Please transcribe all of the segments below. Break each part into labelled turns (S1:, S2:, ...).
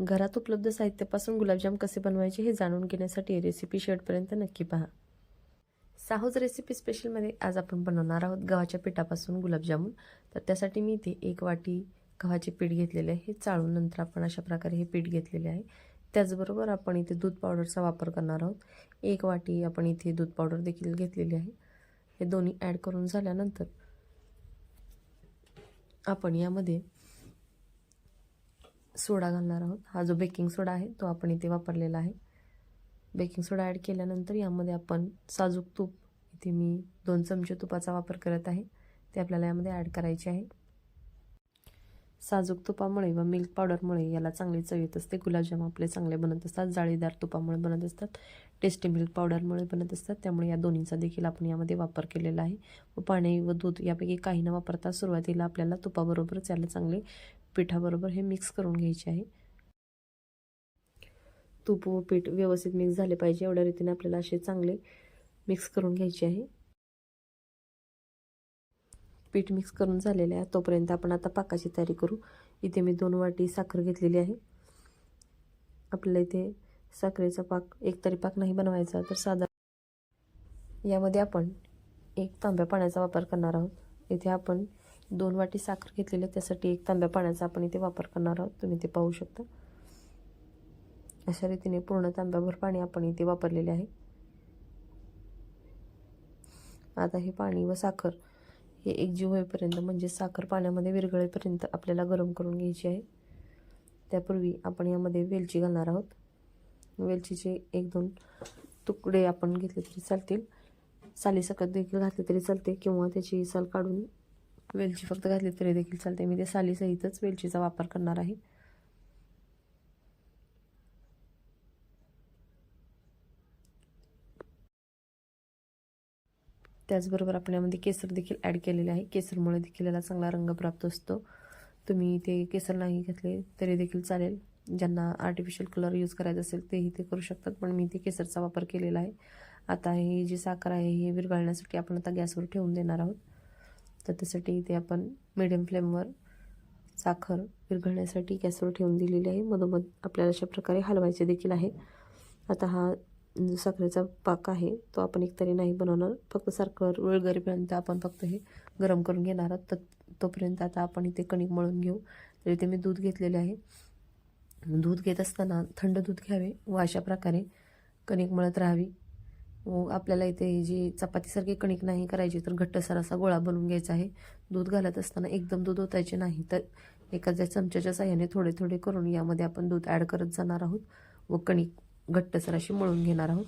S1: घरात उपलब्ध साहित्यापासून गुलाबजाम कसे बनवायचे हे जाणून घेण्यासाठी रेसिपी शेवटपर्यंत नक्की पहा. साहूज रेसिपी स्पेशलमध्ये आज आपण बनवणार आहोत गव्हाच्या पिठापासून गुलाबजामुन. तर त्यासाठी मी इथे एक वाटी गव्हाचे पीठ घेतलेले आहे. हे चाळून नंतर आपण अशा प्रकारे हे पीठ घेतलेले आहे. त्याचबरोबर आपण इथे दूध पावडरचा वापर करणार आहोत. एक वाटी आपण इथे दूध पावडर देखील घेतलेली आहे. हे दोन्ही ॲड करून झाल्यानंतर आपण यामध्ये सोडा घालणार आहोत. हा जो बेकिंग सोडा आहे तो आपण इथे वापरलेला आहे. बेकिंग सोडा ॲड केल्यानंतर यामध्ये आपण साजूक तूप इथे मी दोन चमचे तुपाचा वापर करत आहे. ते आपल्याला यामध्ये ॲड करायचे आहे. साजूक तुपामुळे व मिल्क पावडरमुळे याला चांगली चव येत असते. गुलाबजाम आपले चांगले बनत असतात. जाळीदार तुपामुळे बनत असतात. टेस्टी मिल्क पावडरमुळे बनत असतात. त्यामुळे या दोन्हीचा देखील आपण यामध्ये वापर केलेला आहे. व पाणी व दूध यापैकी काही न वापरता सुरुवातीला आपल्याला तुपाबरोबरच याला चांगले पिठाबरोबर हे मिक्स करून घ्यायचे आहे. तूप व पीठ व्यवस्थित मिक्स झाले पाहिजे. एवढ्या रीतीने आपल्याला असे चांगले मिक्स करून घ्यायचे आहे. पीठ मिक्स करून झालेले आहे. तोपर्यंत आपण आता पाकाची तयारी करू. इथे मी दोन वाटी साखर घेतलेली आहे. आपल्याला इथे साखरेचा पाक एक तरी पाक नाही बनवायचा तर साधा यामध्ये आपण एक तांब्या पाण्याचा वापर करणार आहोत. इथे आपण दोन वाटी साखर घेतलेली आहे. त्यासाठी एक तांब्या पाण्याचा आपण इथे वापर करणार आहोत. तुम्ही ते पाहू शकता. अशा रीतीने पूर्ण तांब्याभर पाणी आपण इथे वापरलेले आहे. आता हे पाणी व साखर हे एकजीव होईपर्यंत म्हणजे साखर पाण्यामध्ये विरघळेपर्यंत आपल्याला गरम करून घ्यायची आहे. त्यापूर्वी आपण यामध्ये वेलची घालणार आहोत. वेलचीचे एक दोन तुकडे आपण घेतले तरी चालतील. सालीसकट देखील घातले तरी चालते किंवा त्याची साल काढून वेलची फक्त घातली तरी देखील चालते. मी ते सालीसहितच वेलचीचा वापर करणार आहे. त्याचबरोबर आपण यामध्ये केसर देखील ॲड केलेले आहे. केसरमुळे देखील याला चांगला रंग प्राप्त असतो. तुम्ही ते केसर नाही घातले तरी देखील चालेल. ज्यांना आर्टिफिशियल कलर यूज करायचा असेल तेही ते करू शकतात पण मी ते केसरचा वापर केलेला आहे. आता ही जी साखर आहे हे विरघळण्यासाठी आपण आता गॅसवर ठेवून देणार आहोत. तर त्यासाठी इथे आपण मिडियम फ्लेमवर साखर विरघळण्यासाठी गॅसवर ठेवून दिलेली आहे. मधोमध आपल्याला अशा प्रकारे हलवायचे देखील आहे. आता हा जो साखरेचा पाक आहे तो आपण एकतरी नाही बनवणार. फक्त साखर विळगरीपर्यंत आपण फक्त हे गरम करून घेणार आहोत. तर तोपर्यंत आता आपण इथे कणिक मळून घेऊ. तर इथे मी दूध घेतलेले आहे. दूध घेत असताना थंड दूध घ्यावे व अशा प्रकारे कणिक मळत राहावी. व आपल्याला इथे जी चपातीसारखी कणिक नाही करायची तर घट्टसर असा गोळा बनवून घ्यायचा आहे. दूध घालत असताना एकदम दूध ओतायचे नाही तर एखाद्या चमच्याच्या साह्याने थोडे थोडे करून यामध्ये आपण दूध ॲड करत जाणार आहोत. व कणिक घट्टसर अशी मळून घेणार आहोत.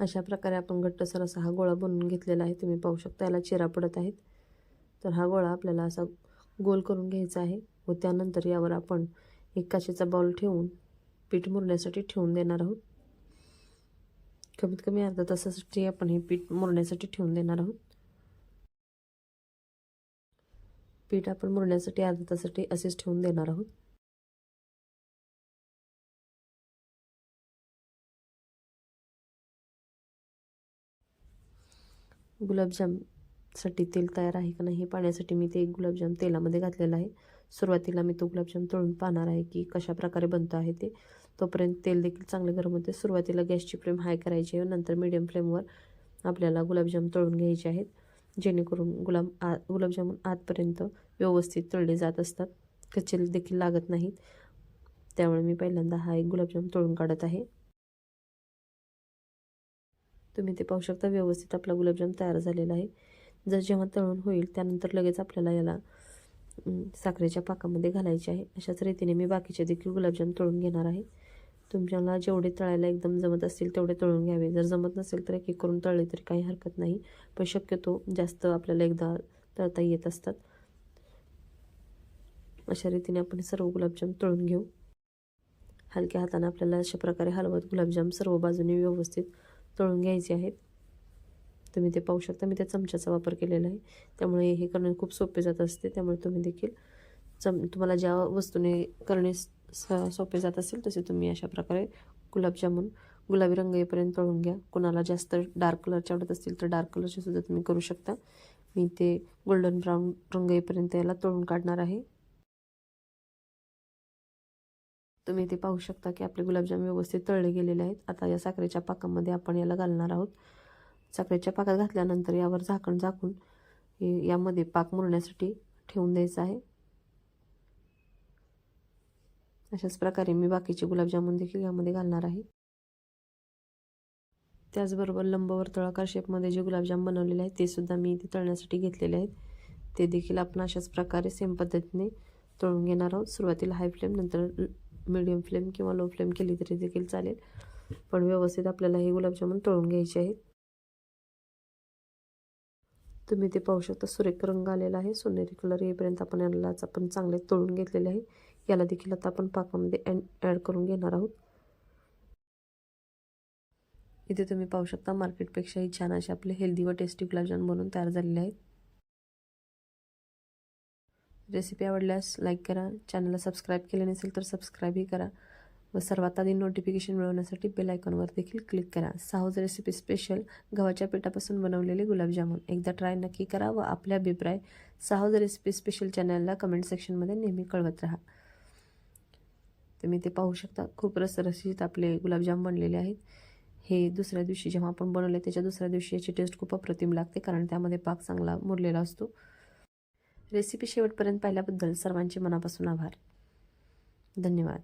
S1: अशा प्रकारे आपण घट्टसर असा हा गोळा बनवून घेतलेला आहे. तुम्ही पाहू शकता याला चिरा पडत आहेत. तर हा गोळा आपल्याला असा गोल करून घ्यायचा आहे व त्यानंतर यावर आपण एक काचेचा बाउल ठेवून पीठ मुरण्यासाठी ठेवून देणार आहोत. कमीत कमी अर्धा तासासाठी आपण हे पीठ मुरण्यासाठी ठेवून देणार आहोत. पीठ आपण मुरण्यासाठी अर्धा तासासाठी असेच ठेवून देणार आहोत. गुलाबजामसाठी तेल तयार आहे का नाही हे पाहण्यासाठी मी ते एक गुलाबजाम तेलामध्ये घातलेलं आहे. सुरुवातीला मी तो गुलाबजाम तळून पाहणार आहे की कशा प्रकारे बनतो आहे ते. तोपर्यंत तेल देखील चांगले गरम होते. सुरुवातीला गॅसची फ्लेम हाय करायची आहे. नंतर मीडियम फ्लेमवर आपल्याला गुलाबजाम तळून घ्यायचे आहेत. जेणेकरून गुलाब आ गुलाबजामून आतपर्यंत व्यवस्थित तळले जात असतात. कच्चे देखील लागत नाहीत. त्यामुळे मी पहिल्यांदा हा एक गुलाबजाम तळून काढत आहे. तुम्ही ते पाहू शकता. व्यवस्थित आपला गुलाबजाम तयार झालेला आहे. जर जेव्हा तळून होईल त्यानंतर लगेच आपल्याला याला साखरेच्या पाकामध्ये घालायचे आहे. अशाच रीतीने मी बाकीचे देखील गुलाबजाम तळून घेणार आहे. तुमच्याला जेवढे तळायला एकदम जमत असतील तेवढे तळून घ्यावे. जर जमत नसेल तर एक एक करून तळले तरी काही हरकत नाही. पण शक्यतो जास्त आपल्याला एकदा तळता येत असतात. अशा रीतीने आपण सर्व गुलाबजाम तळून घेऊ. हलक्या हाताने आपल्याला अशा प्रकारे हलवत गुलाबजाम सर्व बाजूने व्यवस्थित तळून घ्यायचे आहेत. तुम्ही ते पाहू शकता. मी त्या चमच्याचा वापर केलेला आहे. त्यामुळे हे करणे खूप सोपे जात असते. त्यामुळे तुम्ही देखील चम तुम्हाला ज्या वस्तूने करणे सोपे जात असेल तसे तुम्ही अशा प्रकारे गुलाबजामुन गुलाबी रंग येईपर्यंत तळून घ्या. कुणाला जास्त डार्क कलरचे आवडत असतील तर डार्क कलरचे सुद्धा तुम्ही करू शकता. मी ते गोल्डन ब्राऊन रंग येईपर्यंत याला तळून काढणार आहे. तुम्ही इथे पाहू शकता की आपले गुलाबजाम व्यवस्थित तळले गेलेले आहेत. आता या साखरेच्या पाकामध्ये आपण याला घालणार आहोत. साखरेच्या पाकात घातल्यानंतर यावर झाकण झाकून हे यामध्ये पाक मुरण्यासाठी ठेवून द्यायचं आहे. अशाच प्रकारे मी बाकीचे गुलाबजामुन देखील यामध्ये घालणार आहे. त्याचबरोबर लंबवर्तुळाकार शेपमध्ये जे गुलाबजाम बनवलेले आहेत ते सुद्धा मी इथे तळण्यासाठी घेतलेले आहेत. ते देखील आपण अशाच प्रकारे सेम पद्धतीने तळून घेणार आहोत. सुरुवातीला हाय फ्लेम नंतर मिडियम फ्लेम किंवा लो फ्लेम केली तरी देखील चालेल. पण व्यवस्थित आपल्याला हे गुलाबजामुन तळून घ्यायचे आहेत. तुम्ही ते पाहू शकता सुरेख रंग आलेला आहे. सोनेरी कलर येईपर्यंत आपण यालाच आपण चांगले तळून घेतलेले आहे. याला देखील आता आपण पाकामध्ये ॲड करून घेणार आहोत. इथे तुम्ही पाहू शकता मार्केटपेक्षाही छान असे आपले हेल्दी व टेस्टी गुलाबजाम बनवून तयार झालेले आहेत. रेसिपी आवडल्यास लाईक करा. चॅनलला सबस्क्राईब केले नसेल तर सबस्क्राईबही करा. व सर्वात आधी नोटिफिकेशन मिळवण्यासाठी बेल आयकॉनवर देखील क्लिक करा. साहूज रेसिपी स्पेशल गव्हाच्या पिठापासून बनवलेले गुलाबजामुन. एकदा ट्राय नक्की करा व आपल्या अभिप्राय साहूज रेसिपी स्पेशल चॅनलला कमेंट सेक्शनमध्ये नेहमी कळवत राहा. तुम्ही ते पाहू शकता. खूप रसरशीत आपले गुलाबजाम बनलेले आहेत. हे दुसऱ्या दिवशी जेव्हा आपण बनवले त्याच्या दुसऱ्या दिवशी याची टेस्ट खूप अप्रतिम लागते कारण त्यामध्ये पाक चांगला मुरलेला असतो. रेसिपी शेवटपर्यंत पाहिल्याबद्दल सर्वांचे मनापासून आभार. धन्यवाद.